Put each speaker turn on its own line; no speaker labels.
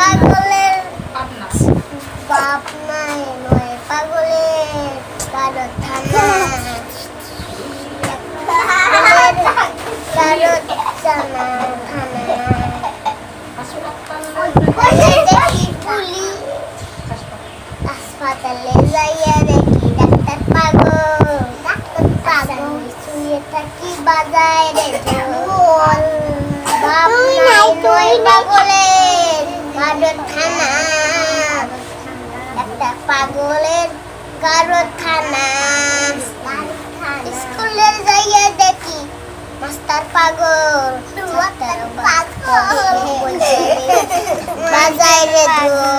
পাগলের বাপ নাই নয় পাগলের হাসপাতালে যাইয়া দেখি ডাক্তার পাগল। ডাক্তার পাগল। শুয়ে থাকি বাজায় রে ঢোল বাপ নাই নয় পাগলের কারখানা একটা পাগলের কারখানা
স্কুলে
যাইয়ে দেখি মাস্টার পাগল।
বাজাইরে ধর